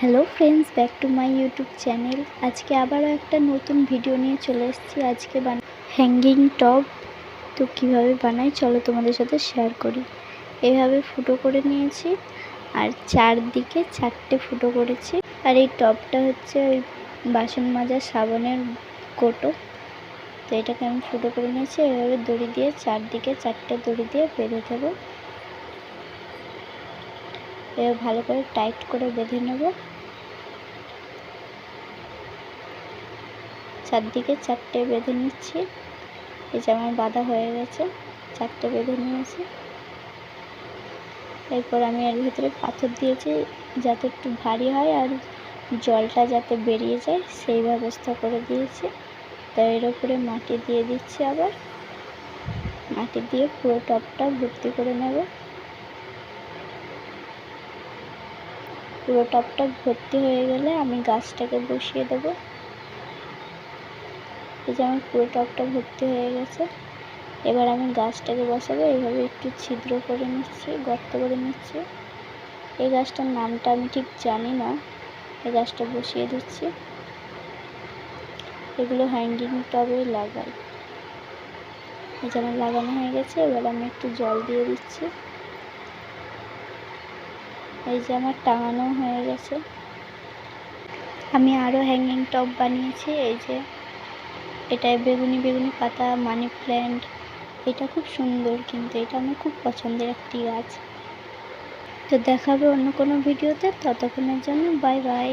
Hello friends back to my YouTube channel আজকে আবারও একটা নতুন ভিডিও নিয়ে চলে এসেছি। আজকে বান হ্যাঙ্গিং টপ তো কীভাবে বানাই চলো তোমাদের সাথে শেয়ার করি। এভাবে ফুটো করে নিয়েছি আর চারদিকে চারটে ফুটো করেছি। আর এই টপটা হচ্ছে ওই বাসন মাজা সাবানের কোটো। তো এটাকে আমি ফুটো করে নিয়েছি। এভাবে দড়ি দিয়ে চারদিকে চারটে দড়ি দিয়ে বেঁধে দেবো। এবার ভালো করে টাইট করে বেঁধে নেব। চারদিকে চারটে বেঁধে নিচ্ছি। এই যে আমার বাঁধা হয়ে গেছে, চারটে বেঁধে নিয়েছি। এরপর আমি এর ভিতরে পাথর দিয়েছি যাতে একটু ভারী হয় আর জলটা যাতে বেরিয়ে যায়, সেই ব্যবস্থা করে দিয়েছি। তো এর উপরে মাটি দিয়ে দিচ্ছি আবার। মাটি দিয়ে পুরো টপটা ভর্তি করে নেব। পুরো টপটা ভর্তি হয়ে গেলে আমি গাছটাকে বসিয়ে দেব। এই যে আমার পুরো টপটা ভর্তি হয়ে গেছে। এবার আমি গাছটাকে বসাবো, এইভাবে একটু ছিদ্র করে নিচ্ছি, গর্ত করে নিচ্ছি। এই গাছটার নামটা আমি ঠিক জানি না, এই গাছটা বসিয়ে দিচ্ছি। এগুলো হ্যাঙ্গিং টবে লাগাই। এই যে আমার লাগানো হয়ে গেছে, এবার আমি একটু জল দিয়ে দিচ্ছি। এই যে আমার টাঙানো হয়ে গেছে। আমি আরও হ্যাঙ্গিং টপ বানিয়েছি, এই যে এটা বেগুনি বেগুনি পাতা মানি প্ল্যান্ট এটা খুব সুন্দর কিন্তু, এটা আমার খুব পছন্দের একটি গাছ। তো দেখাবে অন্য কোনো ভিডিওতে, ততক্ষণের জন্য বাই বাই